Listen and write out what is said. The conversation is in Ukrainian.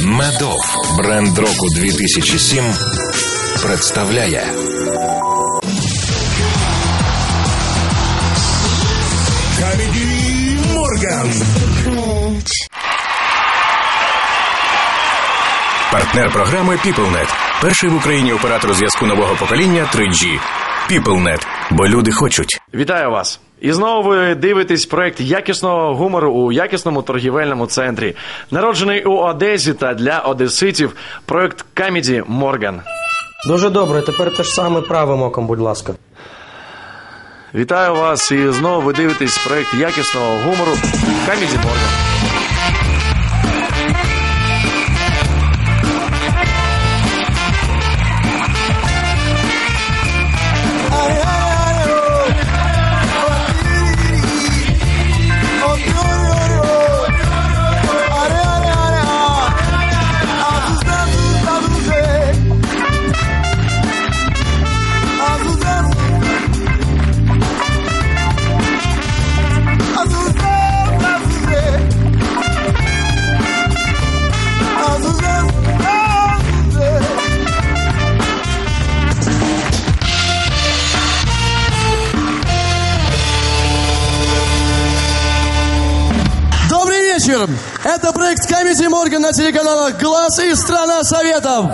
Медов бренд року 2007 представляє Камеди Морган. Партнер програми PeopleNet. Перший в Україні оператор зв'язку нового покоління 3G. PeopleNet. Бо люди хочуть. Вітаю вас! І знову ви дивитесь проект якісного гумору у якісному торгівельному центрі. Народжений у Одесі та для одеситів проект Камеді Морган. Дуже добре, тепер те ж саме правим оком, будь ласка. Вітаю вас! І знову ви дивитесь проект якісного гумору Камеді Морган. Вечер! Это проект комиссии Морган на телеканалах «Глаз» и «Страна Советов».